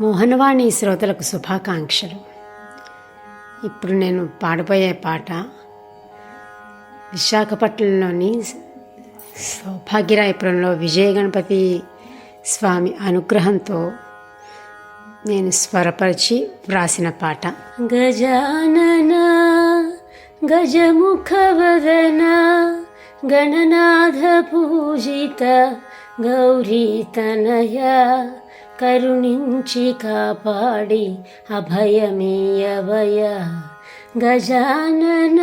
మోహనవాణి శ్రోతలకు శుభాకాంక్షలు. ఇప్పుడు నేను పాడబోయే పాట విశాఖపట్నంలోని సౌభాగ్యరాయపురంలో విజయ గణపతి స్వామి అనుగ్రహంతో నేను స్వరపరిచి వ్రాసిన పాట. గజానన గజముఖవదన గణనాథ పూజిత గౌరీ తనయ కరుణించి కాపాడి అభయమీయవయ గజానన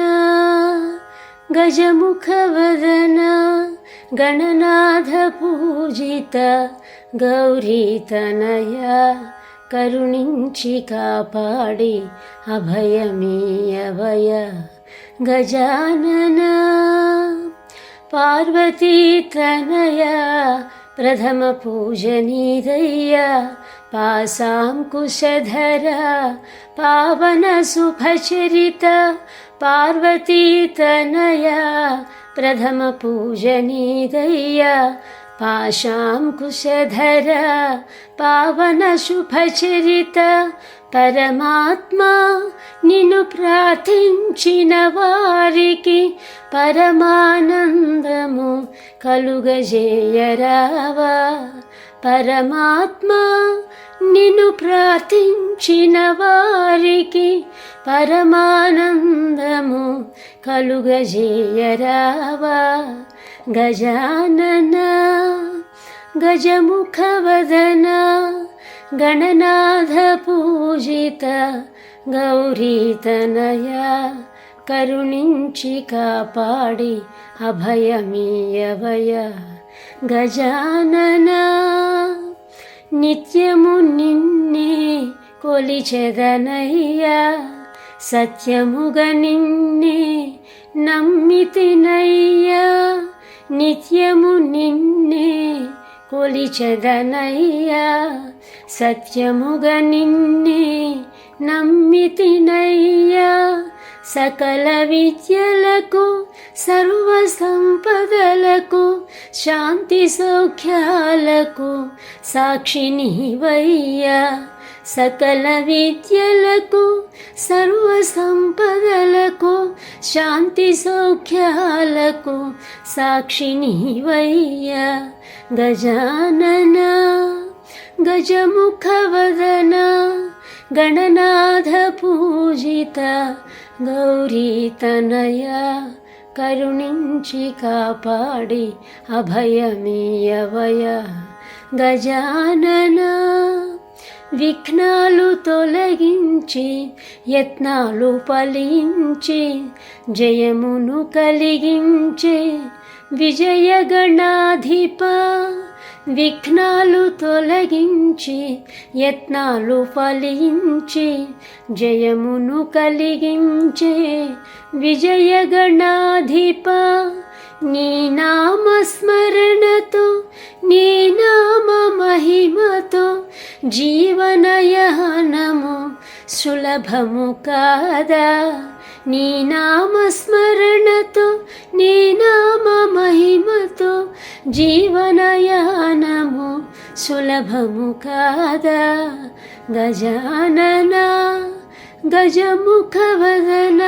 గజముఖవదన గణనాథ పూజిత గౌరీతనయ కరుణించి కాపాడి అభయమీయవయ గజానన పార్వతీతనయ प्रथमपूजनीदया पासां कुशधरा पावनसुभचरिता पार्वती तनया प्रथमपूजनीदया कुशधरा पावनशुभचरिता పరమాత్మా నిన్ను ప్రార్థించిన వారికి పరమానందము కలుగజేయరావా. పరమాత్మా నిన్ను ప్రార్థించిన వారికి పరమానందము కలుగజేయరావా. గజానన గజముఖవదనా గణనాథ పూజిత గౌరీతనయ కరుణించి కాపాడి అభయమీయవయ గజానన. నిత్యము నిన్నే కొలిచెదనయ్యా సత్యముగ నిన్నే నమ్మితినయ్యా నిత్యము నిన్నే కొలిచెదనయ్యా సత్యముగ నిన్నే నమ్మితినయ్యా సకల విద్యలకు సర్వ సంపదలకు శాంతి సౌఖ్యాలకు సాక్షిని వయ్యా సకల విద్యలకు సర్వ సంపదలకు శాంతి సౌఖ్యాలకు సాక్షిని వయ్య గజానన గజముఖవదన గణనాథ పూజిత గౌరీతనయ కరుణించి కాపాడి అభయమీయవయ గజాననా విఘ్నాలు తొలగించి యత్నాలు ఫలించి జయమును కలిగించే విజయగణాధిప విఘ్నాలు తొలగించి యత్నాలు ఫలించి జయమును కలిగించే విజయగణాధిప నీ నామస్మరణ జీవనయనము సులభము కాదా? నీ నామస్మరణతో నీ నామ మహిమతో జీవనయానము సులభము కాదా? గజానన గజముఖవదన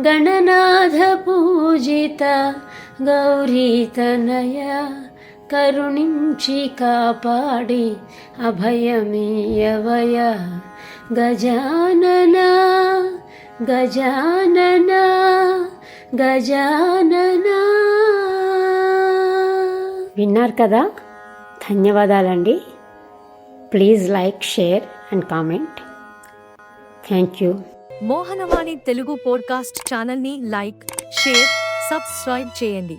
గణనాథ పూజిత గౌరీతనయ కరుణించి కాపాడి అభయమీయవయ. గజానన గజానన గజానన. విన్నారు కదా? ధన్యవాదాలండి. Please like share and comment. Thank you. Mohanavani Telugu podcast ఛానల్ని లైక్ షేర్ సబ్స్క్రైబ్ చేయండి.